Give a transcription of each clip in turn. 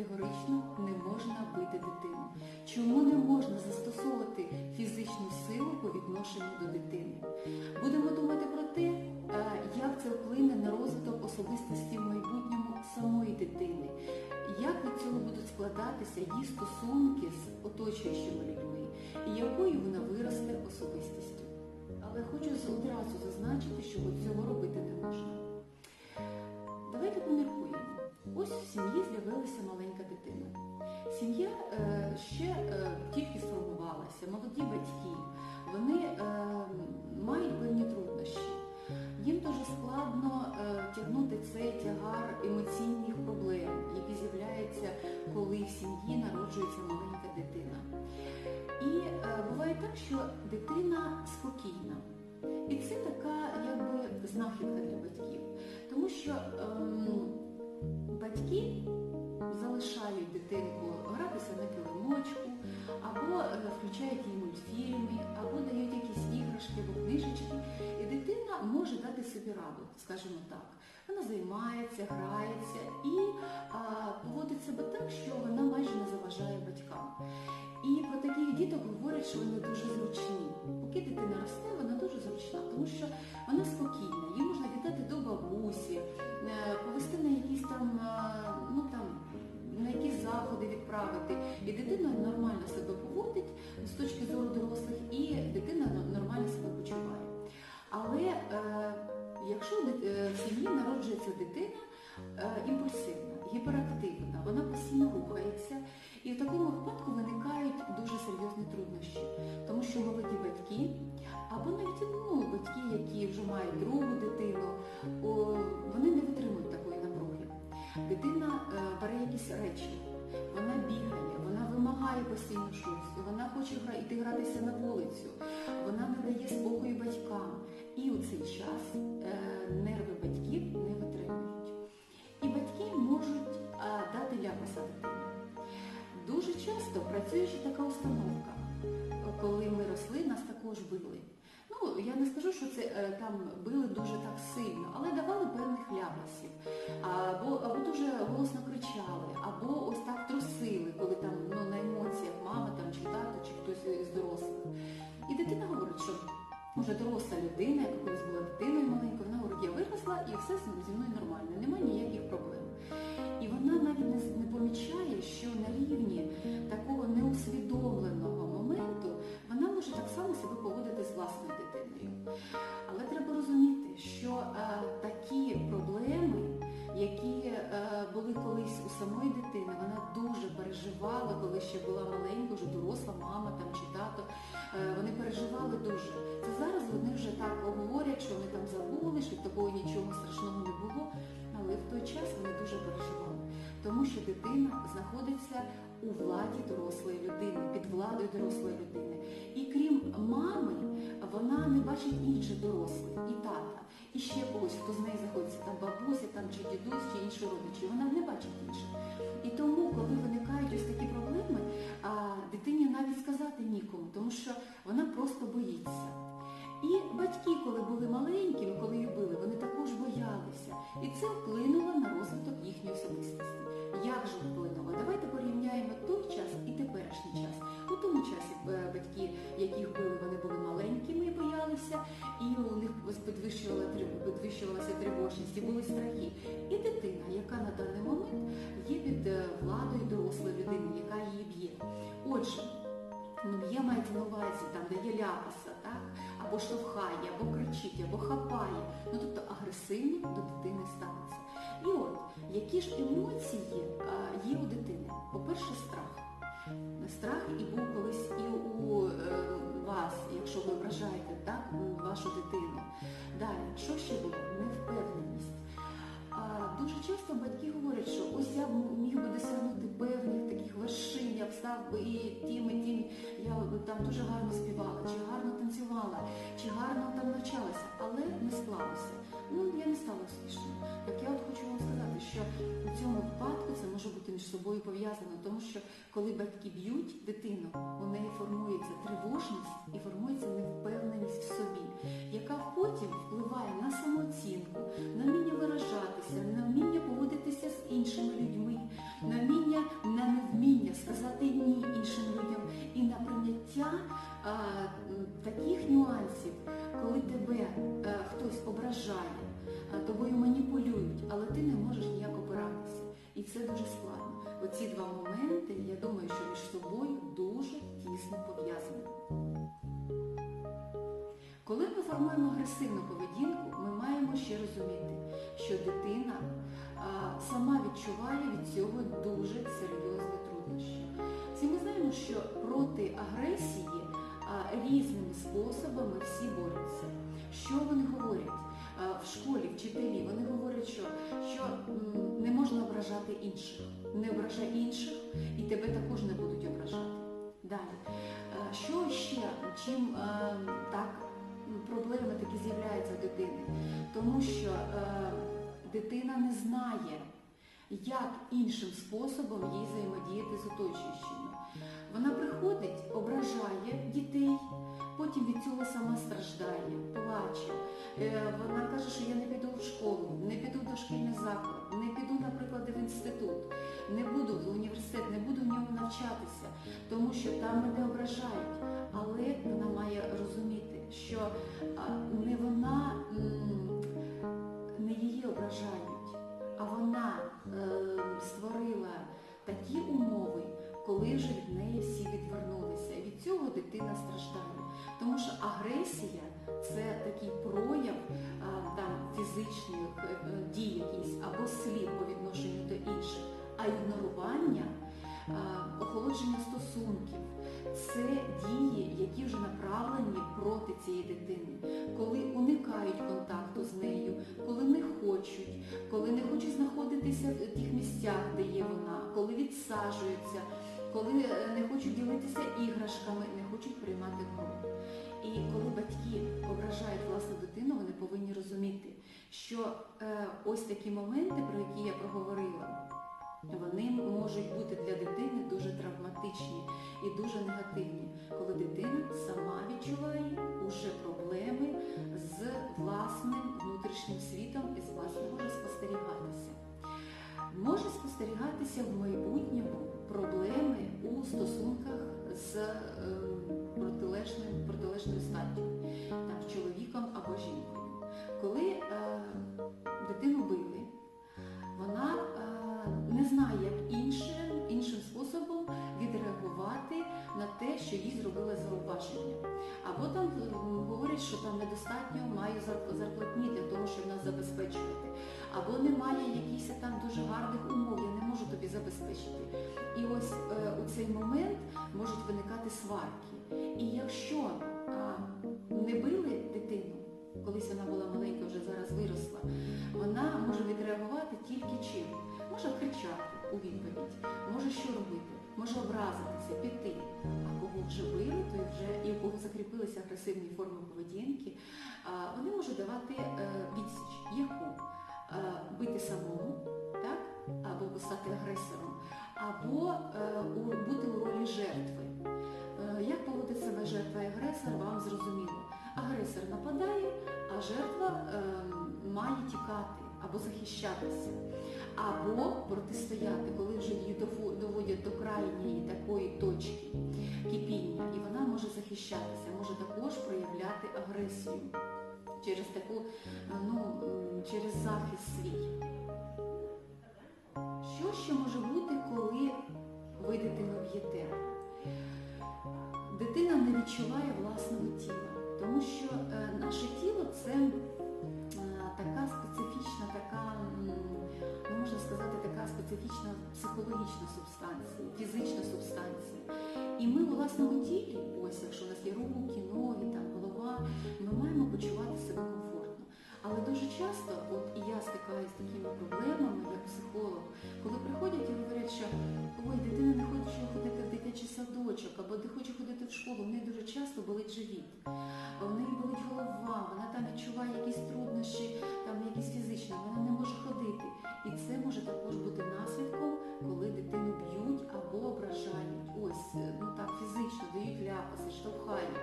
категорично не можна бити дитину? Чому не можна застосовувати фізичну силу по відношенню до дитини? Будемо думати про те, як це вплине на розвиток особистості в майбутньому самої дитини, як від цього будуть складатися її стосунки з оточуючими людьми, і якою вона виросте особистістю. Але хочу одразу зазначити, що цього робити не можна. Давайте поміркуємо. Ось в сім'ї з'явилася маленька дитина. Сім'я е, ще е, тільки сформувалася, молоді батьки, вони е, мають певні труднощі. Їм дуже складно е, тягнути цей тягар емоційних проблем, які з'являються, коли в сім'ї народжується маленька дитина. І е, буває так, що дитина може дати собі раду, скажімо так. Вона займається, грається і а, поводить себе так, що вона майже не заважає батькам. І про таких діток говорять, що вони дуже зручні. Поки дитина росте, вона дуже зручна, тому що гратися вона не дає спокою батькам. І у цей час е, нерви батьків не витримують. І батьки можуть е, дати ляпаса дитині. Дуже часто працюючи така установка, коли ми росли, нас також били. Ну, я не скажу, що це е, там били дуже так сильно, але давали певних ляпасів. Самої дитини, вона дуже переживала, коли ще була маленька, вже доросла мама там чи тато. Е, вони переживали дуже. Це зараз вони вже так говорять, що вони там забули, що такого нічого страшного не було. Тому що дитина знаходиться у владі дорослої людини, під владою дорослої людини. І крім мами, вона не бачить інших дорослих, і тата, і ще когось, хто з нею знаходиться, там бабуся, там чи дідусь, чи інші родичі. Вона не бачить інших. І тому, коли виникають ось такі проблеми, дитині навіть сказати нікому, тому що вона просто боїться. І батьки, коли були маленькими, коли їх били, вони також боялися. І це вплинуло підвищувалася тривожність, і були страхи. І дитина, яка на даний момент є під е, владою дорослої людини, яка її б'є. Отже, ну б'є мається на увазі, там дає ляпаса, так? або штовхає, або кричить, або хапає. Ну тобто агресивно до дитини ставиться. І от, які ж емоції а, є у дитини? По-перше, страх. Страх і був колись і у е, вас, якщо ви вражаєте так, вашу дитину. Далі, що ще було? Невпевненість. Дуже часто батьки говорять, що ось я міг би досягнути певних таких вершин, я б став би і тим, і тим, я там дуже гарно співала, чи гарно танцювала, гарно навчалася, але не склалося. Ну, я не стала успішною. Так я от хочу вам сказати, що у цьому випадку це може бути між собою пов'язано, тому що коли батьки б'ють дитину, у неї формується тривожність і формується невпевненість в собі, яка потім впливає на самооцінку, на вміння виражатися, на вміння поводитися з іншими людьми, на вміння, на невміння сказати ні іншим людям і на прийняття а, таких нюансів тобою маніпулюють, але ти не можеш ніяк опиратися. І це дуже складно. Оці два моменти, я думаю, що між собою дуже тісно пов'язані. Коли ми формуємо агресивну поведінку, ми маємо ще розуміти, що дитина сама відчуває від цього дуже серйозні труднощі. Всі ми знаємо, що проти агресії різними способами всі борються. Що вони говорять? А, В школі вчителі вони говорять, що, що не можна ображати інших. Не ображай інших, і тебе також не будуть ображати. Далі. Що ще, чим так проблеми такі з'являються в дитини? Тому що е, дитина не знає, як іншим способом їй взаємодіяти з оточуючими. Вона приходить, ображає дітей, потім від цього сама страждає. Е, Вона каже, що я не піду в школу, не піду в дошкільний заклад, не піду, наприклад, в інститут, не буду в університет, не буду в ньому навчатися, тому що там мене ображають. Але вона має розуміти, що не вона не її ображають, а вона е, створила такі умови, коли вже від неї всі відвернулися. І від цього дитина страждає. Тому що агресія це такий там, фізичних е, е, дій якісь або слів по відношенню до інших, а ігнорування, охолодження стосунків. Це дії, які вже направлені проти цієї дитини, коли уникають контакту з нею, коли не хочуть, коли не хочуть знаходитися в тих місцях, де є вона, коли відсаджуються, коли е, не хочуть ділитися іграшками, не хочуть приймати гру. І коли батьки ображають власну дитину, вони повинні розуміти, що е, ось такі моменти, про які я проговорила, вони можуть бути для дитини дуже травматичні і дуже негативні, коли дитина сама відчуває уже проблеми з власним внутрішнім світом і з власним може спостерігатися. Може спостерігатися в майбутньому проблеми у стосунках з е, протилежним, зарплатні для того, щоб нас забезпечувати. Або немає якихось там дуже гарних умов, я не можу тобі забезпечити. І ось е, у цей момент можуть виникати сварки. І якщо а, не били дитину, колись вона була маленька, вже зараз виросла, вона може відреагувати тільки чим? Може кричати у відповідь, може що робити, може образитися, піти. А кого вже били, то вже і у кого закріпилися агресивні форми поведінки, вони можуть давати е, відсіч. Яку? Е, Бити самому, так? або стати агресором, або е, бути у ролі жертви. Як поводить себе жертва і агресор, вам зрозуміло. Агресор нападає, а жертва е, має тікати або захищатися, або протистояти, коли вже її доводять до крайньої такої точки кипіння, і вона може захищатися, може також проявляти агресію через таку, е, ну, через захист свій. Що ще може бути, коли ви дитину б'єте? Дитина не відчуває власного тіла, тому що е, наше тіло це е, така специфічна, така, сказати, така специфічна психологічна субстанція, фізична субстанція. І ми у власному тілі, ось якщо у нас є руки, ноги, там, голова, ми маємо почувати себе комфортно. Але дуже часто, от і я стикаюся з такими проблемами, як психолог, коли приходять і говорять, що ой, дитина не хоче ходити в дитячий садочок, або не хоче ходити в школу, в неї дуже часто болить живіт, в неї болить голова, вона там відчуває якісь труднощі, там якісь фізичні, вона не може ходити. І це може також бути наслідком, коли дитину б'ють або ображають. Ось, е, ну так, фізично дають ляпаси, штовхають.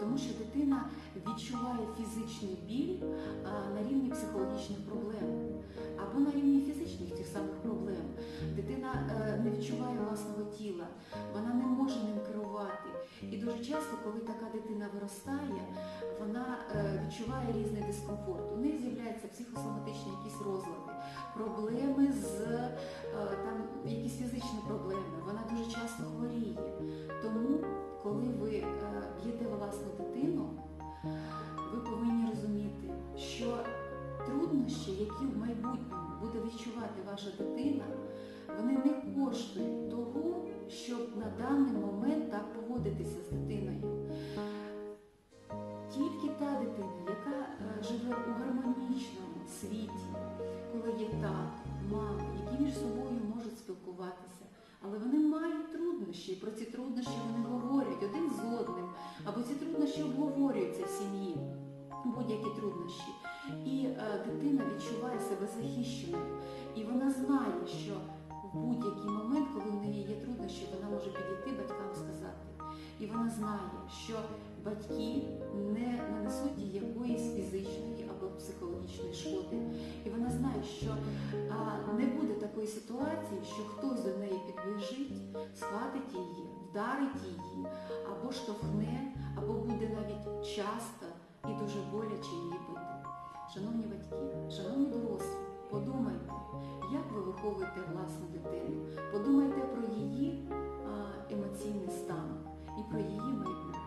Тому що дитина відчуває фізичний біль а, на рівні психологічних проблем або на рівні фізичних тих самих проблем. Дитина е, не відчуває власного тіла, вона не може ним керувати. І дуже часто, коли така дитина виростає, вона е, відчуває різний дискомфорт. У неї з'являються психосоматичні якісь розлади, проблеми з е, там якісь фізичні проблеми. Вона дуже часто хворіє. Тому, коли ви е, б'єте власну дитину, ви повинні розуміти, що труднощі, які в майбутньому буде відчувати ваша дитина, вони не коштують того, поводитися з дитиною. Тільки та дитина, яка е, живе у гармонічному світі, коли є тато, мама, які між собою можуть спілкуватися, але вони мають труднощі, і про ці труднощі вони говорять один з одним, або ці труднощі обговорюються в сім'ї, будь-які труднощі. І е, дитина відчуває себе захищеною, і вона знає, що в будь-який момент, коли в неї є труднощі, вона може підійти батькам знає, що батьки не нанесуть якоїсь фізичної або психологічної шкоди. І вона знає, що а, не буде такої ситуації, що хтось до неї підбіжить, схватить її, вдарить її, або штовхне, або буде навіть часто і дуже боляче її бити. Шановні батьки, шановні дорослі, подумайте, як ви виховуєте власну дитину. Подумайте про її емоційний стан і про її майбутнє.